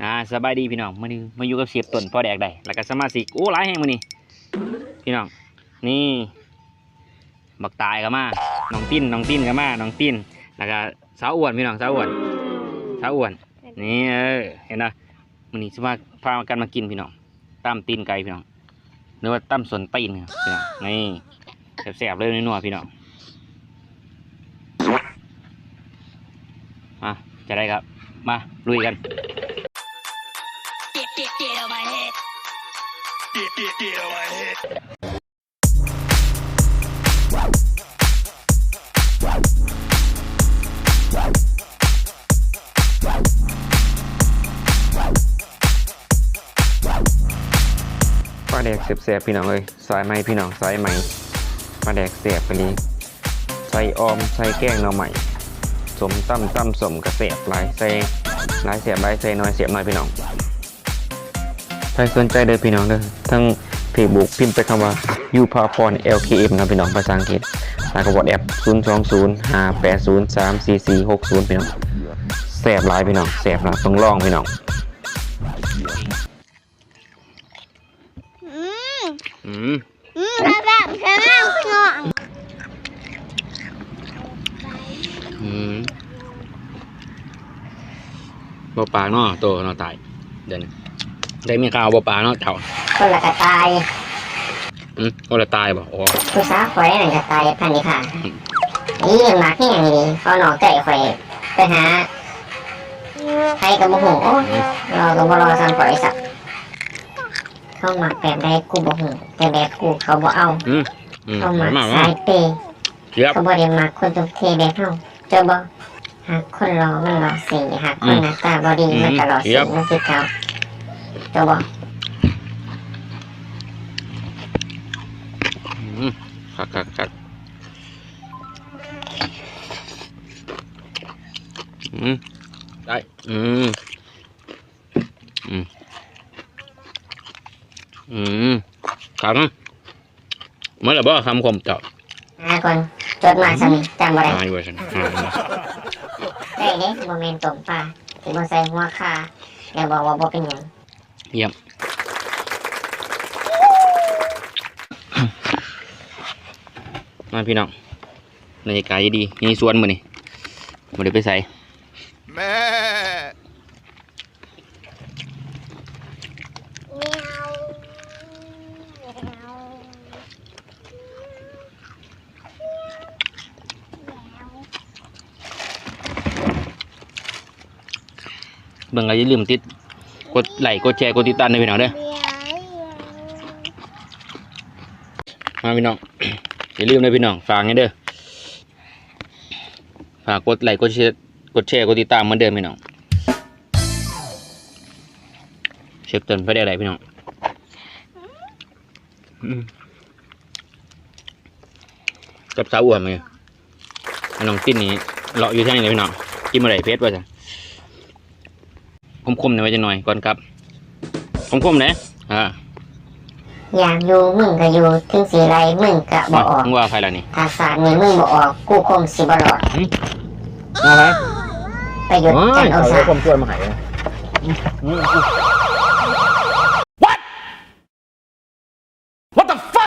อ่าสบายดีพี่น้องมื้อนี้มาอยู่กับเสียบต้นพ่อแดกได้แล้วก็สมาชิกโอ้หลายแห่งมื้อนี้พี่น้องนี่บักตายก็มาน้องติ้นน้องติ้นก็มาน้องติ้นแล้วก็สาวอ้วนพี่น้องสาวอ้วนสาวอ้วนนี่เออเห็นนะมื้อนี้สมาพากันมากินพี่น้องตามตีนไก่พี่น้องหรือว่าตามส่วนตีนครับพี่น้องนี่แซ่บๆเลยนัวพี่น้องอะจะได้ครับมาลุยกัน ปลาแดกเสียบๆพี่น้องเลยสายไหมพี่น้องสายไหมปลาแดกเสียบไปนี้ใส่ออมใส่แกงหน่อใหม่สมตั้มตั้มสมกระเสียบหลายใส่หลายเสียบหลายใส่น้อยเสียบน้อยพี่น้อง ใครสนใจเด้อพี่น้องเด้อทั้งเพจบุกพิมพ์ไปคำว่ายูพาพร LKM นะพี่น้องภาษาอังกฤษแล้วก็วอทแอป 0 2 0 5 8 0 3 4 4 6 0 พี่น้องแสบหลายพี่น้องแสบหลายต้องลองพี่น้องอืมอืมอืมแบบแบบแค่นั่งพี่น้องอืมบ่ปลาเนาะโตเนาะตายเดี๋ยวนี้ ได้มีข่าวบ่ปลาเนาะเจ้าคนละกระตายอืมก็ละตายบ่อ๋อผู้สาวข่อยนั่นกระตายพันนี้ค่ะนี่ยังมาที่อย่างนี้เขาหนอกใจข่อยไปหาใครกับโมโหรอกับบ่รอสั่งข่อยสักเขาหมักแบบใดกูบ่หูแต่แบบกูเขาบ่เอาอืมอืมเขาหมักมาสายเปย์เยียบเขาบ่ได้หมักคนตุกเทแบบเฮาเจอบ่หากคนรอมันรอสีหากคนหน้าตาบ่ดีมันก็รอสีมันคือเขา เจอบ่อืมคักคักคักอืมได้อืมอืมอืมขังเมื่อไหร่บ่คำคมเจ้าหาคนจดมาซะนี่จำบ่ได้ตายเว้ยฉันอ่าได้เด้บ่แม่นตมปลาสิบ่ใส่หัวคาแล้วบอกว่าบ่เป็นหยัง เยี่ยมมาพี่น้องบรรยากาศดีๆนี่สวนมือนี่มาเดี๋ยวไปใส่ Man. เมียวเมียวเบิ่งก็อย่าลืมติด กดไลค์กดแชร์กดติดตามด้วยพี่น้องเด้อมาพี่น้องอย่าลืมนะพี่น้องฝากให้เด้อฝากกดไลค์กดแชร์กดแชร์กดติดตามเหมือนเดิมพี่น้องเช็คต้นไปได้ไรพี่น้องกับสาวอ้วนเลยพี่น้องติ้นนี้เลาะอยู่ที่ไหนเลยพี่น้องกินมาไหนเพชรว่าจ้ะ คมๆหน่อยไว้จะหน่อยก่อนครับคมๆนะอ่าอยากอยู่มึงก็อยู่ถึงสิไรมึงก็บ่ออกมึงว่าใครล่ะนี่ถ้าสารนี้มึงบ่ออกกูคงสิบ่รอดว่าใครประยุทธ์จันทร์โอชาผมชวนมาหายนะ